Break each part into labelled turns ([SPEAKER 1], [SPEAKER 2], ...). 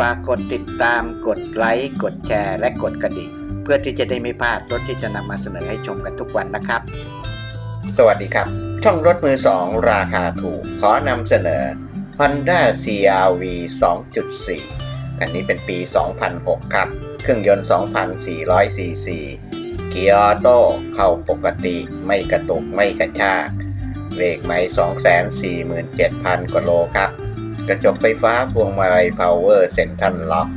[SPEAKER 1] ฝากกดติดตามกดไลค์กดแชร์ และกดกระดิ่ง เพื่อที่จะได้ไม่พลาดรถที่จะนำมาเสนอให้ชมกันทุกวันนะครับ สวัสดีครับ ช่องรถมือสองราคาถูก ขอนำเสนอ Honda CRV 2.4 คันนี้เป็นปี 2006 ครับ เครื่องยนต์ 2,400ซีซีเกียร์ออโต้เข้าปกติไม่กระตุกไม่กระชากเบรกไม่247,000 กว่าโลครับ กระจกไฟฟ้าพวงมาลัยพาวเวอร์เซ็นทรัลล็อก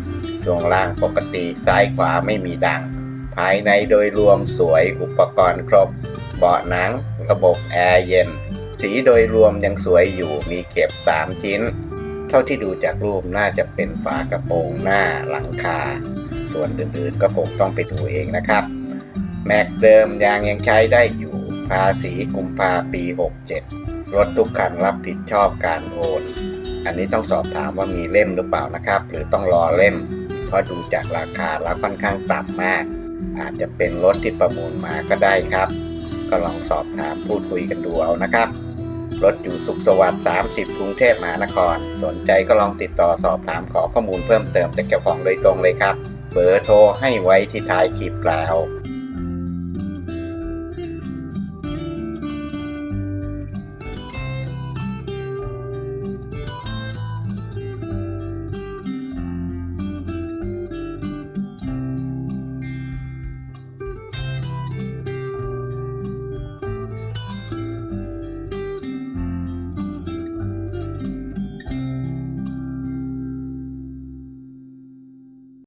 [SPEAKER 1] ช่วงล่างปกติซ้ายขวาไม่มีดัง ภายในโดยรวมสวยอุปกรณ์ครบ เบาะหนัง ระบบแอร์เย็น สีโดยรวมยังสวยอยู่มีเก็บ 3 ชิ้น เท่าที่ดูจากรูปน่าจะเป็นฝากระโปรงหน้าหลังคา ส่วนอื่นๆก็คงต้องไปดูเองนะครับ แม็กเดิมยางยังใช้ได้อยู่ภาษีกุมภาปี 67 รถทุกคันรับผิดชอบการโอน อันนี้ต้องสอบถามว่ามีเล่มหรือเปล่านะครับ หรือต้องรอเล่ม เพราะดูจากราคาแล้วค่อนข้างต่ำมาก อาจจะเป็นรถที่ประมูลมาก็ได้ครับ ก็ลองสอบถามพูดคุยกันดูเอานะครับ รถอยู่สุขสวัสดิ์30 กรุงเทพมหานคร สนใจก็ลองติดต่อสอบถามขอข้อมูลเพิ่มเติมจากเจ้าของโดยตรงเลยครับ เบอร์โทรให้ไว้ที่ท้ายคลิปแล้ว